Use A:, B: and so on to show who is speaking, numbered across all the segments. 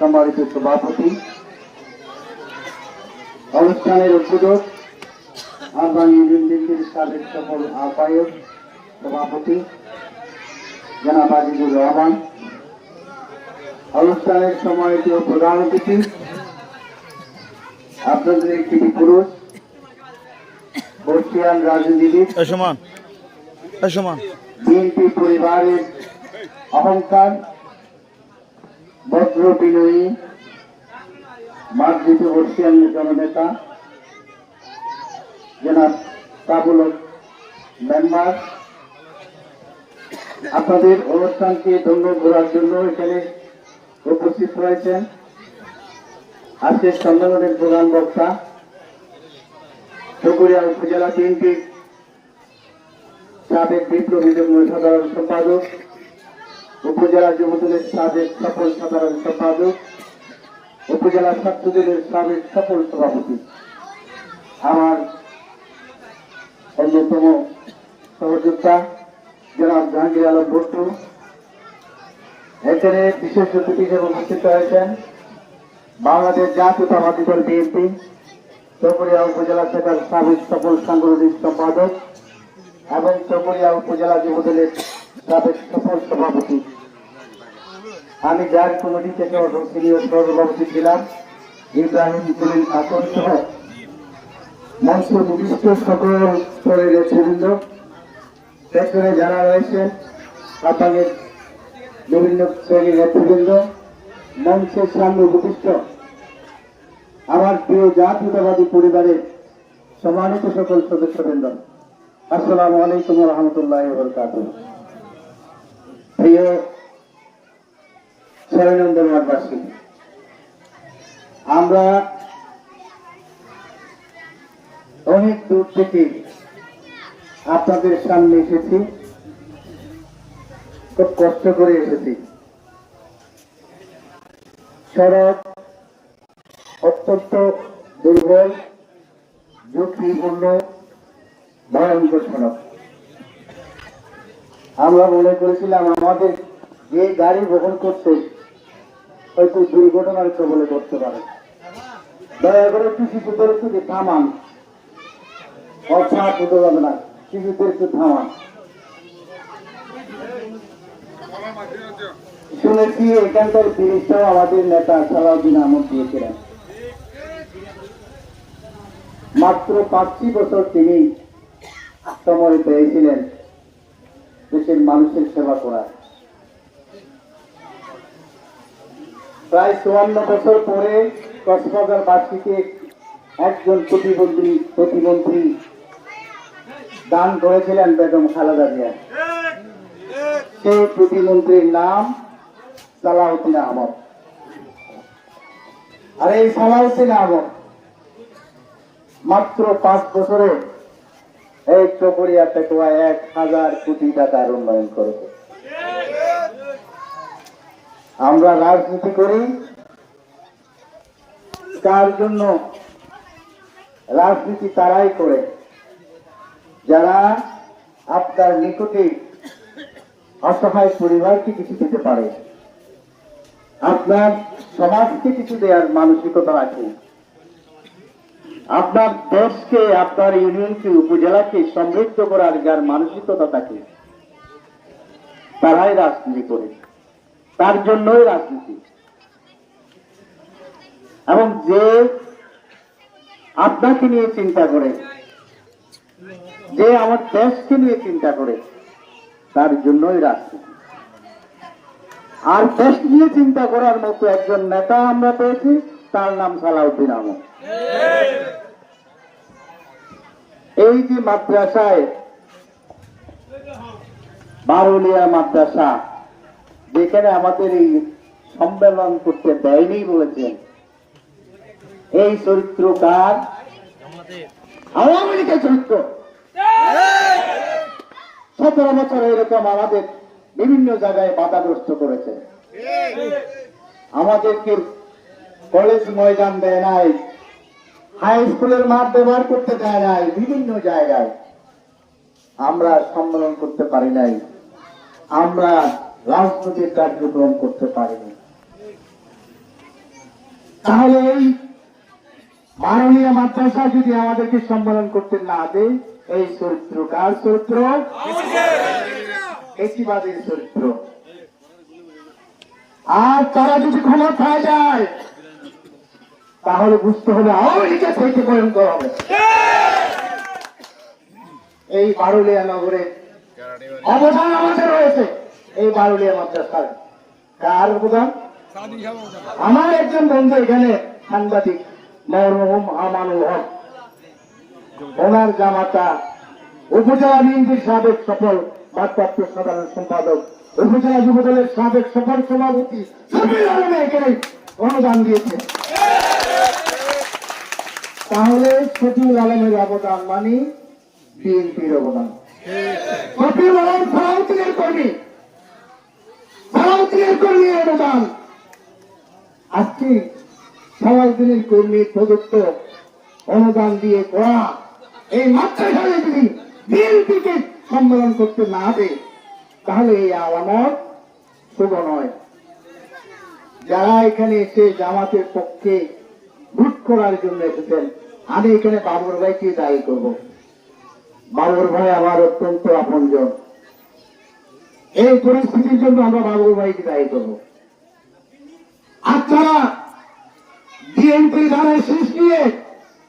A: সম্মানিত সভাপতি অনুষ্ঠানের উদ্বোধক ইউনিয়ন বিএনপির সাবেক সফল আহ্বায়ক সভাপতি জনাব আজিজুর রহমান। অনুষ্ঠানের সম্মানিত প্রধান অতিথি আপনাদের একটি পুরুষ বর্ষিয়ান রাজনীতিবিদ বিএনপি পরিবারের অহংকার ভদ্র বিনয়ী, মার্জিত বর্ষিয়ান জননেতা জনাব কাবুল মেম্বার। আপনাদের অনুষ্ঠানকে ধন্য ঘোরার জন্য এখানে উপস্থিত রয়েছেন আজকের সম্মেলনের প্রধান বক্তা, চকুরিয়া উপজেলা বিএনপির সাবেক বিপ্লবী সাধারণ সম্পাদক উপজেলা যুবদলের সাবেক সফল সাধারণ সম্পাদক, উপজেলা ছাত্রদলের সাবেক সফল সভাপতি। আমার অন্যতম সহযোদ্ধা, জনাব জাহাঙ্গীর আলম ভট্টু। এখানে বিশেষ অতিথি হিসেবে উপস্থিত হয়েছেন বাংলাদেশ জাতীয়তাবাদী দল বিএনপি, চকরিয়া উপজেলা শাখার সাবেক সফল সাংগঠনিক সম্পাদক এবং চকরিয়া উপজেলা যুবদলের সাবেক সফল সভাপতি। আমি যার কমিটি থেকে সিনিয়র সভাপতি ছিলাম, ইব্রাহিম কলিম আকর সহ মঞ্চ নির্দিষ্ট সকল স্তরের নেতৃবৃন্দ সেখানে যারা রয়েছেন, আপনাদের বিভিন্ন শ্রেণির নেতৃবৃন্দ, মঞ্চের সামনে উপবিষ্ট আমার প্রিয় জাতীয়তাবাদী পরিবারের সম্মানিত সকল সদস্যবৃন্দ, আসসালামু আলাইকুম রহমতুল্লাহ বরকাত প্রিয় ছয়নন্দন মাঠবাসী আমরা অনেক দূর থেকে আপনাদের সামনে এসেছি। খুব কষ্ট করে এসেছি। সড়ক অত্যন্ত দুর্বল, ঝুঁকিপূর্ণ, ভয়ঙ্কর সড়ক। আমরা মনে করেছিলাম আমাদের যে গাড়ি বহন করছে হয়তো দুর্ঘটনার কবলে করতে পারে। দয়া করে শিশুদের একটু থামান। অর্থাৎ হতে যাবে না একটু থামান। শুনেছি এখানকার ব্রিজটাও আমাদের নেতা সালাউদ্দিন আহমদ দিয়েছিলেন। মাত্র পাঁচটি বছর তিনি সময় পেয়েছিলেন দেশের মানুষের সেবা করার। প্রায় চুয়ান্ন বছর পরে কক্সবাজার বাসীকে একজন প্রতিবন্ধী প্রতিমন্ত্রী দান করেছিলেন বেগম খালেদা জিয়া। সেই প্রতিমন্ত্রীর নাম সালাউদ্দিন আহমদ। আর এই সালাউদ্দিন আহমদ মাত্র পাঁচ বছরে এই চকরিয়া পেটোয়া এক হাজার কোটি টাকার উন্নয়ন করেছে। আমরা রাজনীতি করি, তার জন্য রাজনীতি তারাই করে। যারা আপনার নিকটে অসহায় পরিবারকে কিছু দিতে পারে, আপনার সমাজকে কিছু দেওয়ার মানসিকতা রাখে আপনার দেশকে, আপনার ইউনিয়নকে, উপজেলাকে সমৃদ্ধ করার যার মানসিকতা থাকে, তারাই রাজনীতি করে। তার জন্যই রাজনীতি। এবং যে আপনাকে নিয়ে চিন্তা করে, যে আমার দেশকে নিয়ে চিন্তা করে, তার জন্যই রাজনীতি। আর দেশ নিয়ে চিন্তা করার মতো একজন নেতা আমরা পেয়েছি, তার নাম সালাউদ্দিন আহমদ। এই যে মাদ্রাসায়, বারুলিয়া মাদ্রাসা যেখানে আমাদের এই সম্মেলন করতে দেয়নি বলেছেন। এই চরিত্র কার? আওয়ামী লীগের চরিত্র। সতেরো বছর এরকম আমাদের বিভিন্ন জায়গায় বাধাগ্রস্ত করেছে। আমাদেরকে কলেজ ময়দান দেয় নাই? হাই স্কুলের মাঠ ব্যবহার করতে দেয় নাই? বিভিন্ন জায়গায়। আমরা সম্মেলন করতে পারি নাই। আমরা রাজনৈতিক কার্যক্রম করতে পারিনি। তাহলে এই মাননীয় মাদ্রাসা যদি আমাদেরকে সম্মেলন করতে না দেয়, এই চরিত্র কার চরিত্র? এটিবাদের চরিত্র। আর তারা যদি ক্ষমতায় যায়, তাহলে বুঝতে হবে আওয়ামী লীগের থেকে ভয়ঙ্কর হবে। এই বারুলিয়া নগরে অবদান আমাদের রয়েছে। এই বারুলিয়া মাদ্রাসার কার অবদান আমার একজন বন্ধু এখানে সাংবাদিক, মরহুম আমানুল হক। ওনার জামাতা উপজেলা বিএনপির সাবেক সফল ভারপ্রাপ্ত সাধারণ সম্পাদক, উপজেলা যুবদলের সাবেক সফল সভাপতি এখানে অনুদান দিয়েছে। তাহলে শফিউল আলমের অবদান মানে বিএনপির অবদান। শফিউল আলম সালাউদ্দিনের কর্মী। আজকে সালাউদ্দিনের কর্মীর প্রদত্ত অনুদান দিয়ে করা এই যদি বিএনপিকে সম্মেলন করতে না দেয় তাহলে এই আলামত শুভ নয়। যারা এখানে এসে জামাতের পক্ষে ভোট করার জন্য এসেছেন, আমি এখানে বাবুর ভাইকে দায়ী করব। বাবুর ভাই আমার অত্যন্ত আপনজন। এই পরিস্থিতির জন্য আমরা বাবুর ভাইকে দায়ী করব। আপনারা বিএনপি ধানের শেষ নিয়ে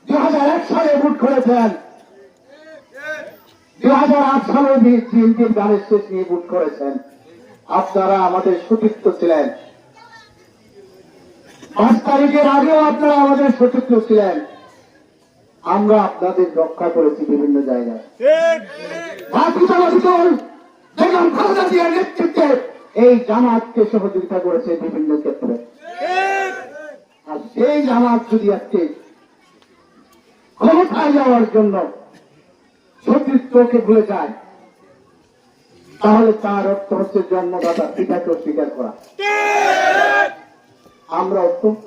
A: দু হাজার এক সালে ভোট করেছেন দু হাজার আট সালে বিএনপির ধানের শেষ নিয়ে ভোট করেছেন আপনারা আমাদের সতীর্থ ছিলেন। পাঁচ তারিখের আগেও আপনারা আমাদের সতীর্থ ছিলেন। আমরা আপনাদের রক্ষা করেছি বিভিন্ন জায়গায়। বেগম খালেদা জিয়ার নেতৃত্বে এই জামাতকে সহযোগিতা করেছে বিভিন্ন ক্ষেত্রে। আর সেই জামাত যদি আজকে ক্ষমতায় যাওয়ার জন্য সতীর্থকে ভুলে যায়, তাহলে তার অর্থ হচ্ছে জন্মদাতা পিতাকে অস্বীকার করা। আমরা অত্যন্ত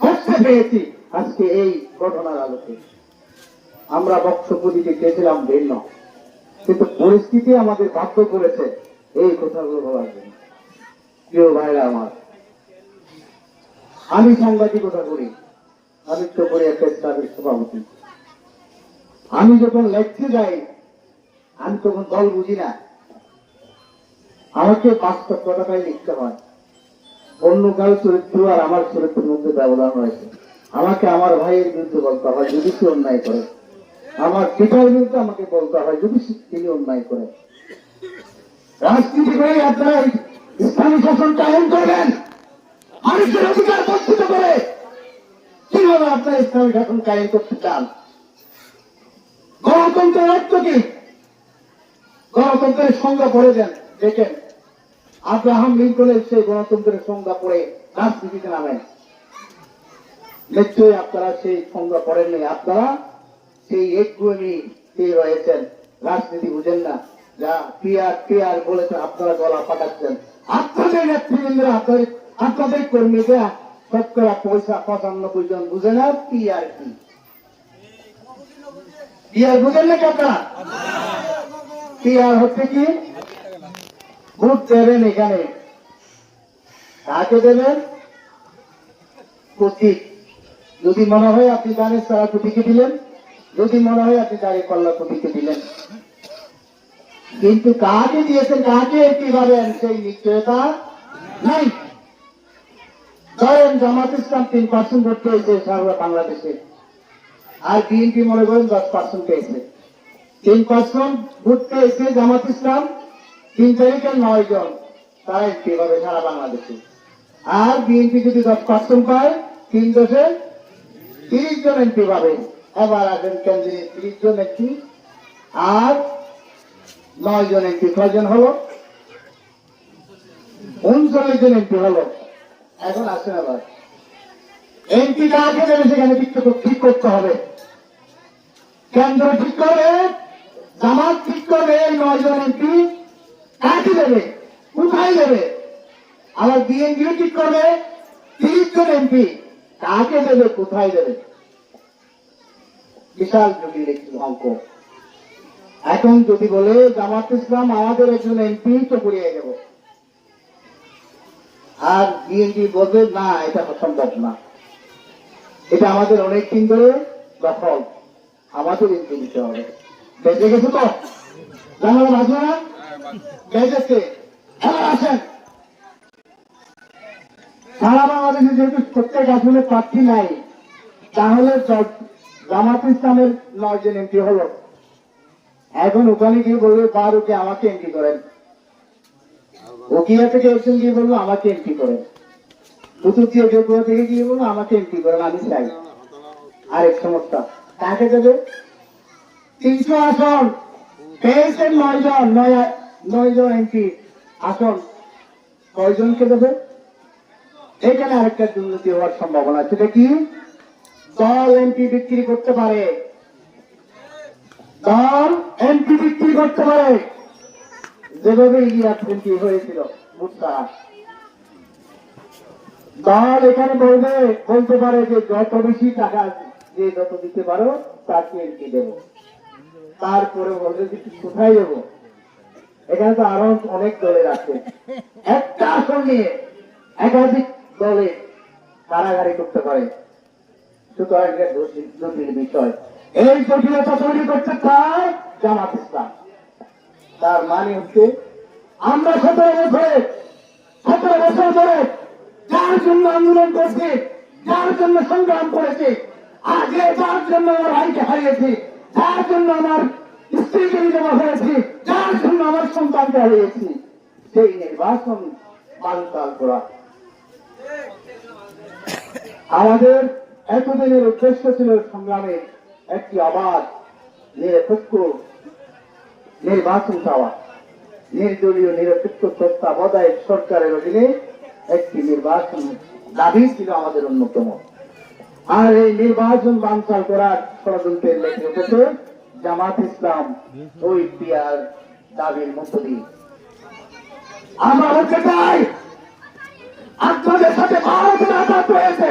A: কষ্ট পেয়েছি আজকে এই ঘটনার আলোকে। আমরা বক্তব্য দিতে চেয়েছিলাম ভিন্ন। কিন্তু পরিস্থিতি আমাদের বাধ্য করেছে এই কথাগুলো বলার জন্য। প্রিয় ভাইরা আমার, আমি সাংবাদিকতা করি আমি তো করি, একটা স্টাফের সভাপতি। আমি যখন লেখতে যাই, আমি তখন দল বুঝি না। আমাকে বাস্তব কথাটাই লিখতে হয়। অন্য কারও চরিত্র আর আমার চরিত্রের মধ্যে ব্যবধান রয়েছে। আমাকে আমার ভাইয়ের বিরুদ্ধে বলতে হয়, যদি সে অন্যায় করে। আমার পিতার বিরুদ্ধে আমাকে বলতে হয়, যদি তিনি অন্যায় করে। রাজনীতি করে আপনারা ইসলামী শাসন কায়ন করবেন, মানুষের অধিকার বঞ্চিত করে। কীভাবে আপনারা ইসলামী শাসন কায়ন করতে চান? গণতন্ত্রের অর্থ কি? গণতন্ত্রের সংজ্ঞা পড়ে দেন, দেখেন। আব্রাহাম লিঙ্কনের সেই গণতন্ত্রের সংজ্ঞা পড়ে রাজনীতিতে নামেন। নিশ্চয়ই আপনারা সেই সংজ্ঞা পড়েননি। আপনারা সেই একগুমি রয়েছেন। রাজনীতি বুঝেন না। যা পিয়ার পিয়ার বলেছেন আপনারা গলা পাঠাচ্ছেন আপনাদের নেতৃবৃন্দরা, আপনাদের আপনাদের কর্মীরা শতকরা পয়সা পঁচানব্বই জন বুঝে না পিয়ার কি? পিয়ার বুঝেন নাকি আপনারা পিয়ার হচ্ছে কি? ভোট দেবেন এখানে। কাকে দেবেন? প্রতীক যদি মনে হয় আপনি দানের সারা প্রতীকে দিলেন। যদি মনে হয় আপনি দাঁড়িয়ে পাল্লা প্রতীকে দিলেন। কিন্তু কাকে দিয়েছেন, কাকে কি পাবেন সেই নিশ্চয়তা নাই। ধরেন জামাত ইসলাম তিন পার্সেন্ট ভোট পেয়েছে সারা বাংলাদেশে। আর বিএনপি মনে করেন দশ পার্সেন্ট পেয়েছে। তিন পার্সেন্ট ভোট পেয়েছে জামাত ইসলাম, তিন তারিখে নয় জন। তারা এমপি হবে সারা বাংলাদেশে? আর বিএনপি যদি দশ পার্সেন্ট পায়, তিন দশে তিরিশ জন এমপি পাবে। এবার আসেন কেন্দ্রে তিরিশ জন এমপি আর নয় জন এমপি কয়জন হলো? উনচল্লিশ জন এমপি হলো। এখন আসেন আবার। এমপি কাকে দেবে সেখানে ঠিক করতে- হবে। কেন্দ্র ঠিক করবে, জামাত ঠিক করবে নয় জন এমপি কাকে দেবে? কোথায় দেবে? আবার বিএনপিও ঠিক করবে তিরিশ জন এমপি কাকে দেবে, কোথায় দেবে? বিশাল জটিল একটি অঙ্ক এখন যদি বলে জামাত ইসলাম আমাদের একজন এমপি, তো করিয়ে দেব। আর বিএনপি বলবে, না, এটা সম্ভব না। এটা আমাদের অনেক দিন ধরে দখল। আমাদের এন্ট্রি দিতে হবে। বেঁচে গেছে তো? জানালা বাজবে না বেঁচেছে আসেন। সারা বাংলাদেশে যেহেতু প্রত্যেক আসলে প্রার্থী নাই, তাহলে জামাত ইসলামের নয় জন এমপি হলো। এখন ওখানে গিয়ে বলবে বারোকে আমাকে এমপি করেন। ওকিয়া থেকে একজন গিয়ে বলব আমাকে এমপি করেন। কুতুবদিয়া জেপুয়া থেকে গিয়ে বলব আমাকে এমপি করেন, আমি চাই। আরেক সমস্যা, কাকে দেবে? তিনশো আসন পেয়েছেন নয় জন, নয় নয় জন এমপি আসন। কয়জনকে দেবে? এখানে আরেকটা দুর্নীতি হওয়ার সম্ভাবনা সেটা কি? দল এমপি বিক্রি করতে পারে। দল এমপি বিক্রি করতে পারে। যেভাবে ইলিয়াস এমপি হয়েছিল মুস্তারা দল এখানে বলবে, বলতে পারে যে যত বেশি টাকা যে যত দিতে পারো, তাকে এমপি দেবো। তারপরে বলবে যে কোথায় দেবো? এখানে তো আরও অনেক দলের আছে। একটা আসন নিয়ে একাধিক দলে কারাগারি করতে পারে। সুতরাং এটা জটিল- এই জটিলতা তৈরি করতে চায় জামাত ইসলাম। তার মানে হচ্ছে, আমরা সতেরো বছরে, সতেরো বছর ধরে যার জন্য আন্দোলন করছি, যার জন্য সংগ্রাম করেছি আগে যার জন্য আমার ভাইকে হারিয়েছি, যার জন্য আমার স্ত্রীকে বিধবা হয়েছি যার জন্য আমার সন্তানকে হারিয়েছি, সেই নির্বাচন বানচাল করা। আমাদের এতদিনের উদ্দেশ্য ছিল সংগ্রামে একটি আবাদ নিরপেক্ষ নির্বাচন চাওয়া। নির্দলীয় নিরপেক্ষ তত্ত্বাবধায়ক সরকারের অধীনে একটি নির্বাচন দাবি ছিল আমাদের অন্যতম। আর এই নির্বাচন বানচাল করার ষড়যন্ত্রের লেখে উঠেছে জামাত ইসলাম, ওই পিয়ার দাবির মধ্য দিয়ে। আমরা বলতে চাই, আপনাদের সাথে ভারতের আঘাত হয়েছে।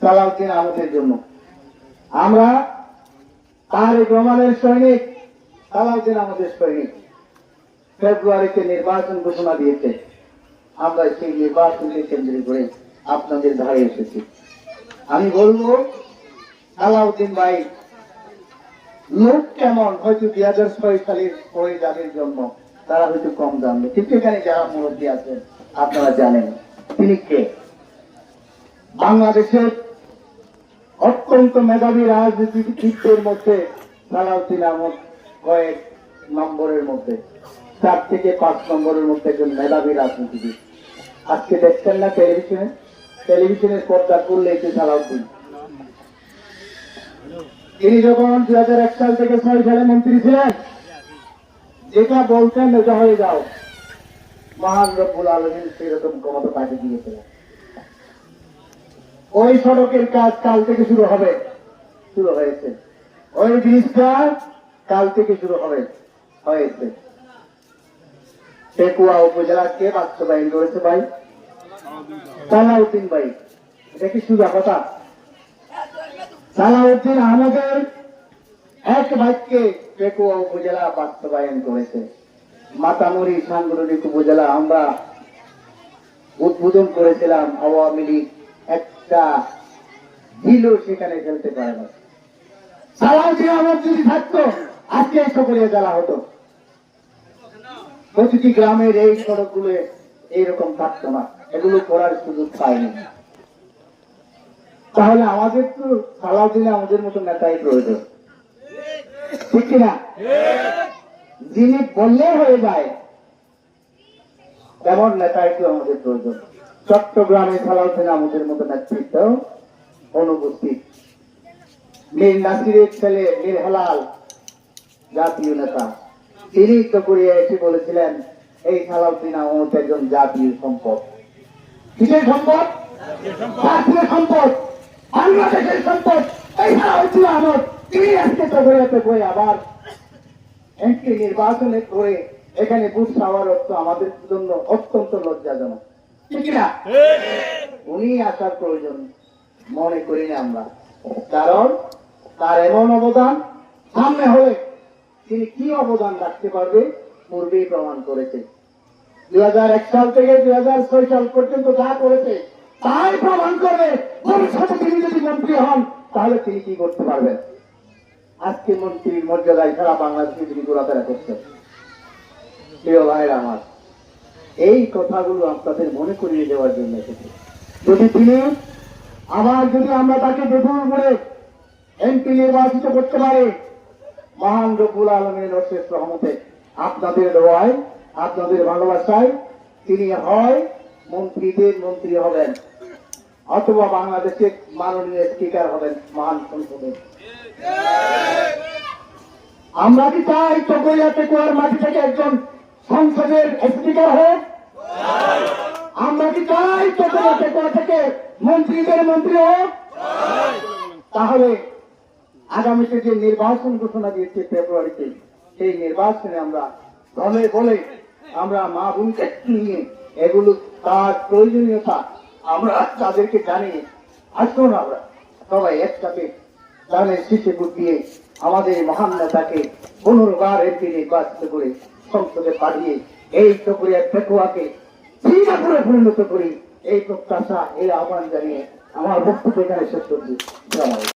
A: সালাউদ্দিন আমাদের জন্য। আমরা তার রহমানের সৈনিক, সালাউদ্দিন আমাদের সৈনিক। ফেব্রুয়ারিতে নির্বাচন ঘোষণা দিয়েছে। আমরা সেই নির্বাচনকে কেন্দ্র করে আপনাদের ধারে এসেছি। আমি বলব, সালাউদ্দিন ভাই লোক কেমন? হয়তো দুই হাজার ছয় সালের পরে যাদের জন্য তারা হয়তো কম জানবে। কিন্তু এখানে যারা মুরব্বী আছেন, আপনারা জানেন। তিনি কে? বাংলাদেশের অত্যন্ত মেধাবী রাজনীতিবিদদের মধ্যে সালাউদ্দিন আহমদ কয়েক নম্বরের মধ্যে, চার থেকে পাঁচ নম্বরের মধ্যে একজন মেধাবী রাজনীতিবিদ। আজকে দেখছেন না টেলিভিশনে? টেলিভিশনের পর্দা করলে যে সালাউদ্দিন। তিনি যখন দুই হাজার এক সাল থেকে ছয় সালে মন্ত্রী ছিলেন, যেটা বলতেন, ওটা হয়ে যাও। মহান রব্বুল আলমিন সেরকম ক্ষমতা তাকে দিয়েছিলেন। ওই সড়কের কাজ কাল থেকে শুরু হবে। শুরু হয়েছে। ওই ব্রিজটা কাল থেকে শুরু হবে। হয়েছে। পেকুয়া উপজেলা কে বাস্তবায়ন করেছে ভাই? সালাউদ্দিন ভাই। এটা কি সুজা কথা? সালাউদ্দিন আহমদের এক বাক্যে পেকুয়া উপজেলা বাস্তবায়ন করেছে। মাতামুরি সাংগঠনিক উপজেলা আমরা উদ্বোধন করেছিলাম আওয়ামী লীগ একটা ঝিলও সেখানে ফেলতে পারে না। সালাউদ্দিন আহমদ যদি থাকতো, আজকে সকলে জ্বালা হতো। প্রতিটি গ্রামের এই সড়কগুলো এইরকম থাকতো না। এগুলো করার সুযোগ পায়নি তাহলে আমাদের তো সালাউদ্দিন আমাদের মতো নেতাই প্রয়োজন। ঠিক কিনা যিনি বললে হয়ে যায়, তেমন নেতাই একটু আমাদের প্রয়োজন। চট্টগ্রামে সালাউদ্দিন আমাদের মতো নেতৃত্ব অনুপস্থিত। মীর নাসিরের ছেলে মীর হেলাল জাতীয় নেতা। তিনি তো করিয়া এসে বলেছিলেন এই সালাউদ্দিন আহমদ একজন জাতীয় সম্পদ। কিসের সম্পদ? জাতীয় সম্পদ। বাংলাদেশের সম্পদ। এইখানে হয়েছিল আমার। তিনি আজকে চকরিয়াতে বই আবার একটি নির্বাচনে করে এখানে বুথ পাওয়ার অর্থ আমাদের জন্য অত্যন্ত লজ্জাজনক। উনি আসার প্রয়োজন মনে করি না আমরা। কারণ তার এমন অবদান সামনে হলে তিনি কি অবদান রাখতে পারবে পূর্বেই প্রমাণ করেছে। দুই সাল থেকে দুই সাল পর্যন্ত যা করেছে, তাই প্রমাণ করবে ভবিষ্যতে তিনি যদি মন্ত্রী হন, তাহলে তিনি কি করতে পারবেন? আজকে মন্ত্রীর মর্যাদায় সারা বাংলাদেশে তিনি ঘোরাফেরা করছেন। প্রিয় ভাইরা আমার এই কথাগুলো আপনাদের মনে করিয়ে দেওয়ার জন্য এসেছে। যদি তিনি আবার যদি আমরা তাকে বেগুন করে এমপি নির্বাচিত করতে পারি, মহান রবুল আলমের অশেষ রহমতে আপনাদের দোয়ায়, আপনাদের ভালোবাসায় তিনি হয় মন্ত্রীদের মন্ত্রী হবেন, অথবা বাংলাদেশের মাননীয় স্পিকার হবেন মহান সংসদের আমরা কি চাই চকরিয়া টেকুয়ার মাটি থেকে একজন সংসদের স্পিকার হোক আমরা কি চাই চকরিয়া টেকুয়া থেকে? মন্ত্রীদের মন্ত্রী হোক তাহলে আগামীতে যে নির্বাচন ঘোষণা দিয়েছে ফেব্রুয়ারিতে, সেই নির্বাচনে আমরা দলে বলে আমরা মা বোনকে নিয়ে এগুলো তার প্রয়োজনীয়তা আমরা তাদেরকে জানিয়ে আসুন আমরা। সবাই একসাথে তাদের শীতে দিয়ে আমাদের মহান নেতাকে পুনর্বার এমপি নির্বাচিত করে সংসদে পাঠিয়ে এই চকরিয়া পেকুয়াকে সিঙ্গাপুরে পরিণত করি এই প্রত্যাশা, এই আহ্বান জানিয়ে আমার বক্তব্য এখানে শেষ করছি।